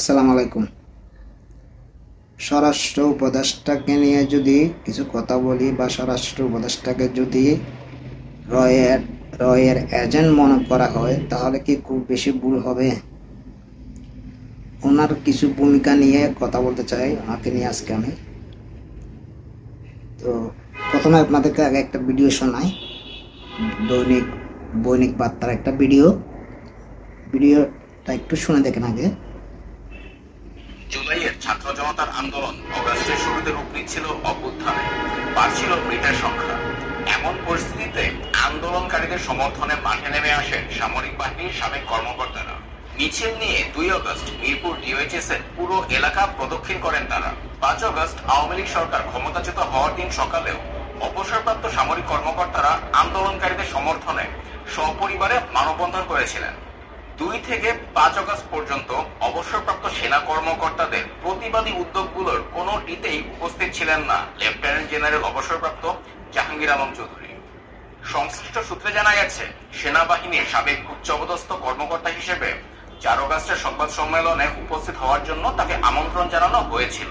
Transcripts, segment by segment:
আসসালামু আলাইকুম। স্বরাষ্ট্র উপদেষ্টাকে নিয়ে যদি কিছু কথা বলি বা স্বরাষ্ট্র উপদেষ্টাকে যদি রয়ের রয়ের এজেন্ট মনে করা হয়, তাহলে কি খুব বেশি ভুল হবে? ওনার কিছু ভূমিকা নিয়ে কথা বলতে চাই, ওনাকে নিয়ে আজকে আমি। তো প্রথমে আপনাদেরকে আগে একটা ভিডিও শোনাই। দৈনিক, বৈনিক বার্তার একটা ভিডিও। ভিডিওটা একটু শুনে দেখেন আগে। জনতার আন্দোলন অগাস্টের শুরুতে রূপ নিচ্ছিল অভ্যুত্থানে। বাড়ছিল মৃতের সংখ্যা। এমন পরিস্থিতিতে আন্দোলনকারীদের সমর্থনে মাঠে নেমে আসেন সামরিক বাহিনীর সাবেক কর্মকর্তারা। মিছিল নিয়ে দুই আগস্ট মিরপুর ডিওএইচএস এর পুরো এলাকা প্রদক্ষিণ করেন তারা। পাঁচ আগস্ট আওয়ামী লীগ সরকার ক্ষমতাচ্যুত হওয়ার দিন সকালেও অবসরপ্রাপ্ত সামরিক কর্মকর্তারা আন্দোলনকারীদের সমর্থনে সপরিবারে মানববন্ধন করেছিলেন। দুই থেকে পাঁচ আগস্ট পর্যন্ত অবসরপ্রাপ্ত সেনা কর্মকর্তাদের প্রতিবাদী উদ্যোগগুলোর কোনোটিতেই উপস্থিত ছিলেন না লেফটেন্যান্ট জেনারেল অবসরপ্রাপ্ত জাহাঙ্গীর আলম চৌধুরী। সংশ্লিষ্ট সূত্রে জানা গেছে, সেনাবাহিনীর সাবেক উচ্চপদস্থ কর্মকর্তা হিসেবে চার আগস্টের সংবাদ সম্মেলনে উপস্থিত হওয়ার জন্য তাকে আমন্ত্রণ জানানো হয়েছিল,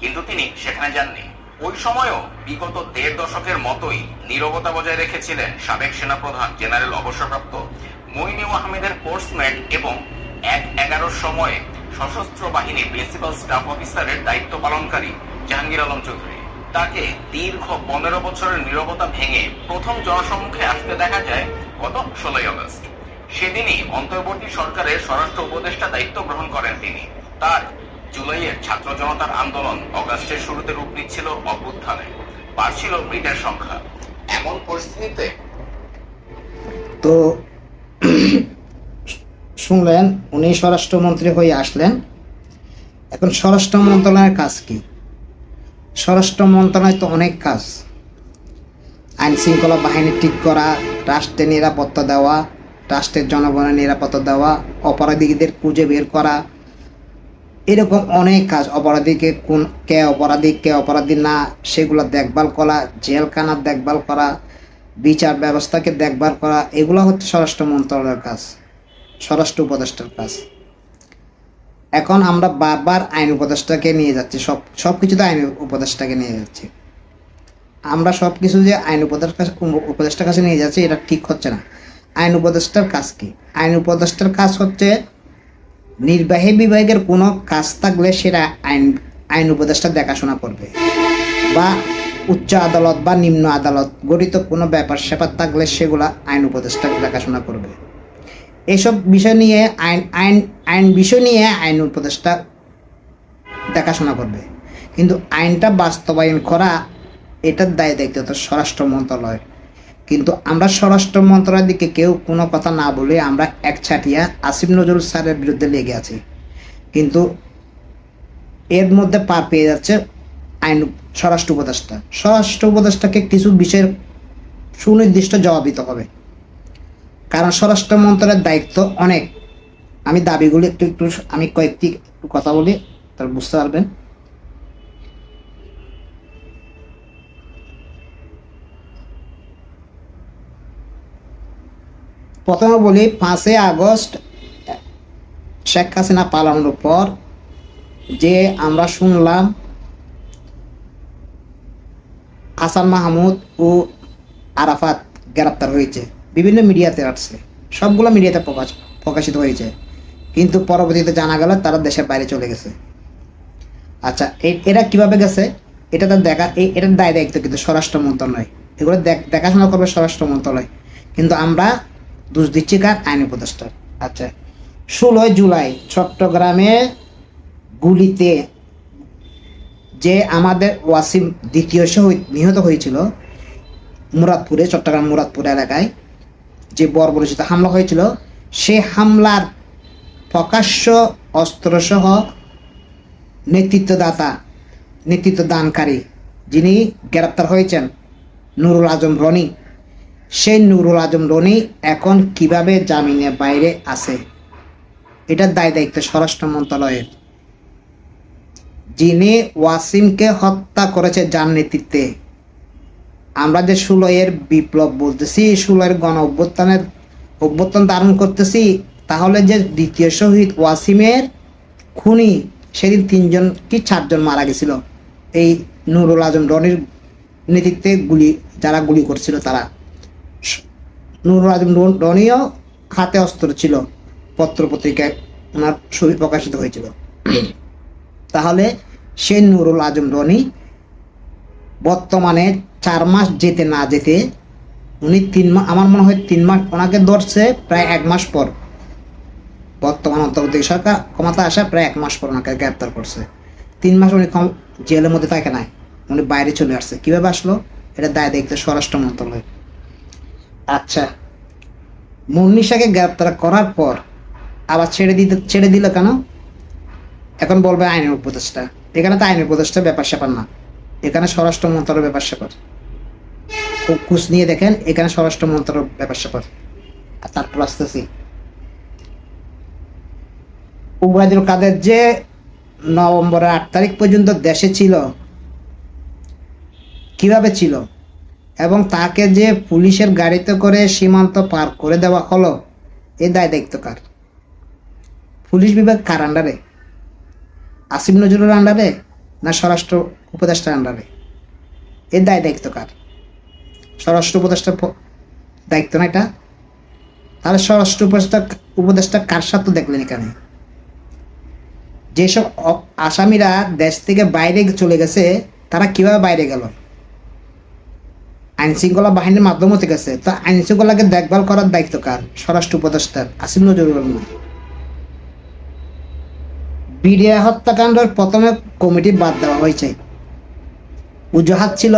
কিন্তু তিনি সেখানে যাননি। ওই সময়ও বিগত দেড় দশকের মতোই নীরবতা বজায় রেখেছিলেন সাবেক সেনাপ্রধান জেনারেল অবসরপ্রাপ্ত মইনুল আহমেদের কোর্সমেট এবং এক এগারোর সময়ে সশস্ত্র বাহিনী প্রিন্সিপাল স্টাফ অফিসারের দায়িত্ব পালনকারী জাহাঙ্গীর আলম চৌধুরী। তাকে দীর্ঘ পনেরো বছরের নীরবতা ভেঙে প্রথম জনসম্মুখে আসতে দেখা যায় গত ষোলোই আগস্ট। সেদিনই অন্তর্বর্তী সরকারের স্বরাষ্ট্র উপদেষ্টা দায়িত্ব গ্রহণ করেন তিনি। তার জুলাইয়ের ছাত্র জনতার আন্দোলন অগাস্টের শুরুতে রূপ নিচ্ছিল অভ্যুত্থানে। বাড়ছিল মৃতের সংখ্যা। এমন পরিস্থিতিতে তো শুনলেন, উনি স্বরাষ্ট্রমন্ত্রী হয়ে আসলেন। এখন স্বরাষ্ট্র মন্ত্রণালয়ের কাজ কি? স্বরাষ্ট্র মন্ত্রণালয় তো অনেক কাজ। আইন শৃঙ্খলা বাহিনী ঠিক করা, রাষ্ট্রের নিরাপত্তা দেওয়া, রাষ্ট্রের জনগণের নিরাপত্তা দেওয়া, অপরাধীদের খুঁজে বের করা, এরকম অনেক কাজ। অপরাধীকে কোন, কে অপরাধী কে অপরাধী না, সেগুলো দেখভাল করা, জেলখানার দেখভাল করা, বিচার ব্যবস্থাকে দেখভাল করা, এগুলো হচ্ছে স্বরাষ্ট্র মন্ত্রণালয়ের কাজ। স্বরাষ্ট্র উপদেষ্টার কাজ। এখন আমরা বারবার আইন উপদেষ্টাকে নিয়ে যাচ্ছি, সব সব কিছুতে আইন উপদেষ্টাকে নিয়ে যাচ্ছি। আমরা সব কিছু যে আইন উপদেষ্টা উপদেষ্টার কাছে নিয়ে যাচ্ছি, এটা ঠিক হচ্ছে না। আইন উপদেষ্টার কাজ কি? আইন উপদেষ্টার কাজ হচ্ছে নির্বাহী বিভাগের কোনো কাজ থাকলে সেটা আইন আইন উপদেষ্টা দেখাশোনা করবে। বা উচ্চ আদালত বা নিম্ন আদালত গঠিত কোনো ব্যাপার স্যাপার থাকলে সেগুলো আইন উপদেষ্টা দেখাশোনা করবে। এইসব বিষয় নিয়ে আইন আইন আইন বিষয় নিয়ে আইন উপদেষ্টা দেখাশোনা করবে। কিন্তু আইনটা বাস্তবায়ন করা, এটার দায় দেখতে তো স্বরাষ্ট্র মন্ত্রণালয় কিন্তু আমরা স্বরাষ্ট্র মন্ত্রণালয়ের দিকে কেউ কোনো কথা না বলে আমরা এক ছাটিয়া আসিফ নজরুল স্যারের বিরুদ্ধে লেগে আছি। কিন্তু এর মধ্যে পার পেয়ে যাচ্ছে আইন স্বরাষ্ট্র উপদেষ্টা। স্বরাষ্ট্র উপদেষ্টাকে কিছু বিষয়ের সুনির্দিষ্ট জবাব দিতে হবে। কারণ স্বরাষ্ট্র মন্ত্রণালয়ের দায়িত্ব অনেক। আমি দাবিগুলো একটু একটু, আমি কয়েকটি একটু কথা বলি তার বুঝতে পারবেন। প্রথমে বলি, পাঁচই আগস্ট, শেখ হাসিনা পালানোর পর যে আমরা শুনলাম, হাসান মাহমুদ ও আরাফাত গ্রেপ্তার হয়েছে। বিভিন্ন মিডিয়াতে আসছে। সবগুলো মিডিয়াতে প্রকাশ প্রকাশিত হয়েছে। কিন্তু পরবর্তীতে জানা গেল তারা দেশের বাইরে চলে গেছে। আচ্ছা এরা কীভাবে গেছে? এটা তো দেখা এটার দায় দায়িত্ব কিন্তু স্বরাষ্ট্র মন্ত্রণালয়। এগুলো দেখ- দেখাশোনা করবে স্বরাষ্ট্র মন্ত্রণালয়। কিন্তু আমরা দোষ দিচ্ছি কার? আইন উপদেষ্টার আচ্ছা ষোলোই জুলাই চট্টগ্রামে গুলিতে যে আমাদের ওয়াসিম দ্বিতীয় শহীদ নিহত হয়েছিল মুরাদপুরে, চট্টগ্রাম মুরাদপুর এলাকায় যে বর্বরচিত হামলা হয়েছিল, সে হামলার প্রকাশ্য অস্ত্রসহ নেতৃত্বদাতা নেতৃত্ব দানকারী যিনি গ্রেপ্তার হয়েছেন, নুরুল আজম রনি। সেই নুরুল আজম রনি এখন কীভাবে জামিনের বাইরে আছে? এটার দায় দায়িত্ব স্বরাষ্ট্র মন্ত্রণালয়ের। যিনি ওয়াসিমকে হত্যা করেছে যার নেতৃত্বে আমরা যে ষোলোয়ের বিপ্লব বলতেছি ষোলোয়ের গণ অভ্যুত্থানের অভ্যুত্থান ধারণ করতেছি, তাহলে যে দ্বিতীয় শহীদ ওয়াসিমের খুনি, সেদিন তিনজন কি চারজন মারা গেছিল? এই নুরুল আজম রনির নেতৃত্বে গুলি, যারা গুলি করছিল তারা। নুরুল আজম রন- রনিও হাতে অস্ত্র ছিল পত্র পত্রিকায় ওনার ছবি প্রকাশিত হয়েছিল। তাহলে সেই নুরুল আজম রনি বর্তমানে চার মাস যেতে না যেতে উনি তিন মাস আমার মনে হয় তিন মাস ওনাকে ধরছে প্রায় এক মাস পর। বর্তমান অন্তর্বর্তী সরকার ক্ষমতা আসা প্রায় এক মাস পর ওনাকে গ্রেপ্তার করছে। তিন মাস উনি জেলের মধ্যে থাকে নাই, উনি বাইরে চলে আসছে। কীভাবে আসলো? এটা দায় দেখতে স্বরাষ্ট্র মন্ত্রণালয়। আচ্ছা মুন্নিশাকে গ্রেপ্তার করার পর আবার ছেড়ে দিতে ছেড়ে দিল কেন? এখন বলবে আইনের উপদেষ্টা। এখানে তো আইনের উপদেষ্টা ব্যাপার স্যাপার না। এখানে স্বরাষ্ট্র মন্ত্রণালয়ের ব্যাপার স্যাপার। খুশ নিয়ে দেখেন, এখানে স্বরাষ্ট্র মন্ত্রণালয়ের ব্যাপার স্যাপার। আর তারপর আসতেছি। উবায়দুল কাদের যে নভেম্বরের আট তারিখ পর্যন্ত দেশে ছিল, কীভাবে ছিল? এবং তাকে যে পুলিশের গাড়িতে করে সীমান্ত পার করে দেওয়া হলো, এ দায় দায়িত্ব কার? পুলিশ বিভাগ কার আন্ডারে আসিম নজরুল আন্ডারে না স্বরাষ্ট্র উপদেষ্টার আন্ডারে? এর দায় দায়িত্ব কার? স্বরাষ্ট্র উপদেষ্টার দায়িত্ব না এটা? তাহলে স্বরাষ্ট্র উপদেষ্টা উপদেষ্টা কার সাথে দেখলেন এখানে? যেসব আসামিরা দেশ থেকে বাইরে চলে গেছে, তারা কীভাবে বাইরে গেল? আইন শৃঙ্খলা বাহিনীর মাধ্যমে হতে গেছে। তো আইন শৃঙ্খলাকে দেখভাল করার দায়িত্ব কার? স্বরাষ্ট্র উপদেষ্টার আসিম নজরুল না বিডিয়া হত্যাকাণ্ডের প্রথমে কমিটি বাদ দেওয়া হয়েছে। অজুহাত ছিল,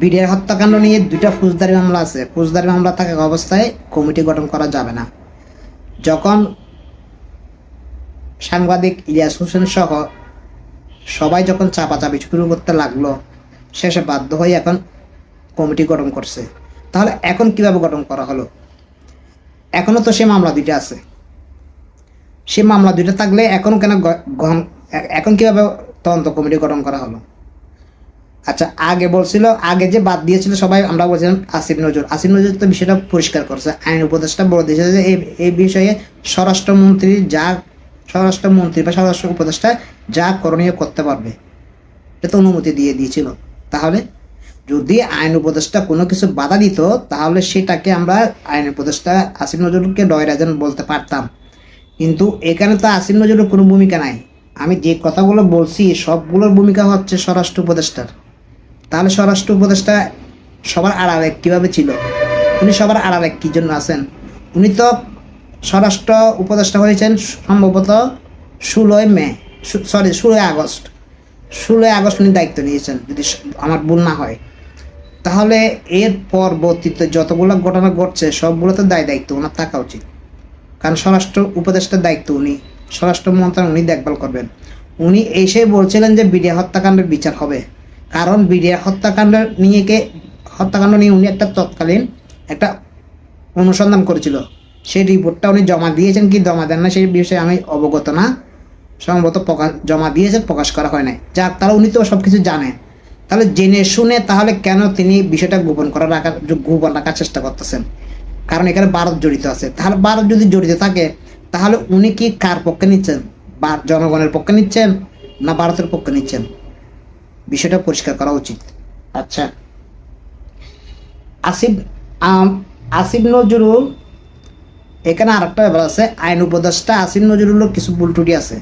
বিডিআর হত্যাকাণ্ড নিয়ে দুটা ফৌজদারি মামলা আছে। ফৌজদারি মামলা থাকা অবস্থায় কমিটি গঠন করা যাবে না। যখন সাংবাদিক ইলিয়াস হোসেন সহ সবাই যখন চাপাচাপি শুরু করতে লাগল, শেষে বাধ্য হয়ে এখন কমিটি গঠন করছে। তাহলে এখন কীভাবে গঠন করা হলো? এখনও তো সে মামলা দুইটা আছে। সে মামলা দুইটা থাকলে এখন কেন এখন কীভাবে তদন্ত কমিটি গঠন করা হলো? আচ্ছা আগে বলছিল, আগে যে বাদ দিয়েছিল সবাই, আমরা বলছিলাম আসিফ নজর আসিফ নজর তো বিষয়টা পরিষ্কার করছে। আইন উপদেষ্টা বলে দিয়েছে যে এই বিষয়ে স্বরাষ্ট্রমন্ত্রী যা, স্বরাষ্ট্রমন্ত্রী বা স্বরাষ্ট্র উপদেষ্টা যা করণীয় করতে পারবে, এটা তো অনুমতি দিয়ে দিয়েছিল। তাহলে যদি আইন উপদেষ্টা কোনো কিছু বাধা দিত, তাহলে সেটাকে আমরা আইন উপদেষ্টা আসিফ নজরুলকে ডয়রাজন বলতে পারতাম। কিন্তু এখানে তো আসিফ নজরুলের কোনো ভূমিকা নাই। আমি যে কথাগুলো বলছি, সবগুলোর ভূমিকা হচ্ছে স্বরাষ্ট্র উপদেষ্টার। তাহলে স্বরাষ্ট্র উপদেষ্টা সবার আড়ালে কীভাবে ছিল? উনি সবার আড়ালে কী জন্য আছেন? উনি তো স্বরাষ্ট্র উপদেষ্টা হয়েছেন সম্ভবত ষোলোই মে সরি ষোলোই আগস্ট। ষোলোই আগস্ট উনি দায়িত্ব নিয়েছেন, যদি আমার ভুল না হয়। তাহলে এর পরবর্তীতে যতগুলো ঘটনা ঘটছে, সবগুলোতে দায় দায়িত্ব ওনার থাকা উচিত। কারণ স্বরাষ্ট্র উপদেষ্টার দায়িত্ব উনি স্বরাষ্ট্র মন্ত্রণালয় উনি দেখভাল করবেন। উনি এসে বলছিলেন যে বিডিয়া হত্যাকাণ্ডের বিচার হবে। কারণ বিডিয়া হত্যাকাণ্ড নিয়ে কে হত্যাকাণ্ড নিয়ে উনি একটা তৎকালীন একটা অনুসন্ধান করেছিল। সেই রিপোর্টটা উনি জমা দিয়েছেন কি জমা দেন না সেই বিষয়ে আমি অবগত না। সম্ভবত প্রকাশ জমা দিয়েছেন, প্রকাশ করা হয় নাই। যাক, তাহলে উনি তো সব কিছু জানেন। তাহলে জেনে শুনে তাহলে কেন তিনি বিষয়টা গোপন করা রাখার গোপন রাখার চেষ্টা করতেছেন? কারণ এখানে ভারত জড়িত আছে। তাহলে ভারত যদি জড়িত থাকে তাহলে উনি কি কার পক্ষে নিচ্ছেন? বা জনগণের পক্ষে নিচ্ছেন না ভারতের পক্ষে নিচ্ছেন? বিষয়টা পরিষ্কার করা উচিত। আচ্ছা। আসিফ আসিফ নজরুল, এখানে আরেকটা ব্যাপার আছে। আইন উপদেষ্টা আসিফ নজরুলের কিছু ত্রুটি আছে।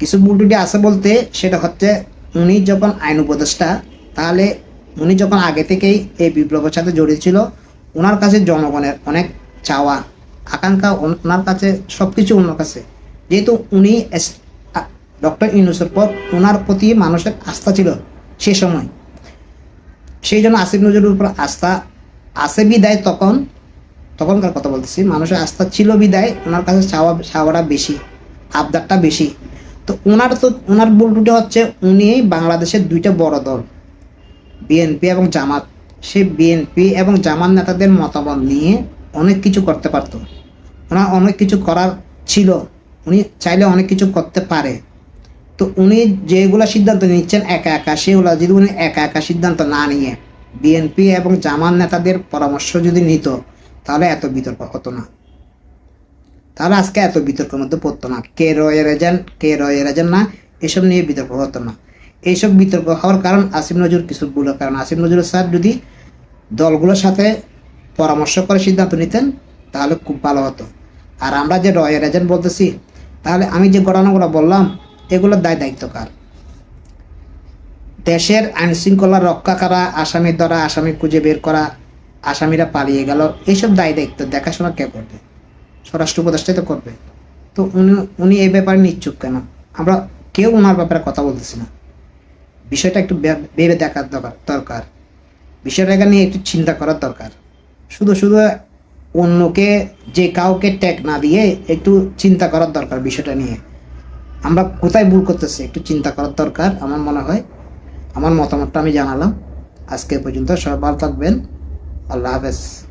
কিছু ত্রুটি আছে বলতে সেটা হচ্ছে উনি যখন আইন উপদেষ্টা, তাহলে উনি যখন আগে থেকেই এই বিপ্লবের সাথে জড়িত ছিল ওনার কাছে জনগণের অনেক চাওয়া আকাঙ্ক্ষা ওনার কাছে সব কিছু ওনার কাছে। যেহেতু উনি ডক্টর ইউনুসের পর ওনার প্রতি মানুষের আস্থা ছিল সে সময়। সেই জন্য আসিফ নজরুলের উপর আস্থা আছে বিদায় তখন, তখনকার কথা বলতেছি, মানুষের আস্থা ছিল বিদায়, ওনার কাছে চাওয়া চাওয়াটা বেশি, আবদারটা বেশি। তো ওনার তো ওনার ভুলটুটি হচ্ছে উনি বাংলাদেশের দুইটা বড় দল, বিএনপি এবং জামাত। সে বিএনপি এবং জামাত নেতাদের মতামত নিয়ে অনেক কিছু করতে পারতো। ওনার অনেক কিছু করার ছিল। উনি চাইলে অনেক কিছু করতে পারে। তো উনি যেগুলো সিদ্ধান্ত নিচ্ছেন একা একা, সেগুলো যদি উনি একা একা সিদ্ধান্ত না নিয়ে বিএনপি এবং জামান নেতাদের পরামর্শ যদি নিত, তাহলে এত বিতর্ক হতো না। তাহলে আজকে এত বিতর্কের মধ্যে পড়তো না। কে রয়ের এজেন্ট, কে রয়ের এজেন্ট না, এসব নিয়ে বিতর্ক হতো না। এইসব বিতর্ক হওয়ার কারণ আসিম নজরুল, কিছু ভুলের কারণ। আসিম নজরুল স্যার যদি দলগুলোর সাথে পরামর্শ করে সিদ্ধান্ত নিতেন, তাহলে খুব ভালো হতো। আর আমরা যে রয়ের এজেন্ট বলতেছি, তাহলে আমি যে ঘটনাগুলো বললাম এগুলোর দায় দায়িত্ব কার? দেশের আইন শৃঙ্খলা রক্ষা করা, আসামির দ্বারা আসামি খুঁজে বের করা, আসামিরা পালিয়ে গেল এইসব দায় দায়িত্ব দেখাশোনা কে করবে? স্বরাষ্ট্র উপদেষ্টাই তো করবে। তো উনি উনি এই ব্যাপারে নিচ্ছুক কেন? আমরা কেউ ওনার ব্যাপারে কথা বলতেছি না। বিষয়টা একটু ভেবে দেখার দরকার দরকার। বিষয়টাকে নিয়ে একটু চিন্তা করার দরকার। শুধু শুধু অন্যকে যে কাউকে ট্যাগ না দিয়ে একটু চিন্তা করার দরকার বিষয়টা নিয়ে। আমরা কোথায় ভুল করতেছি একটু চিন্তা করার দরকার, আমার মনে হয়। আমার মতামতটা আমি জানালাম। আজকে পর্যন্ত সবাই ভালো থাকবেন। আল্লাহ হাফেজ।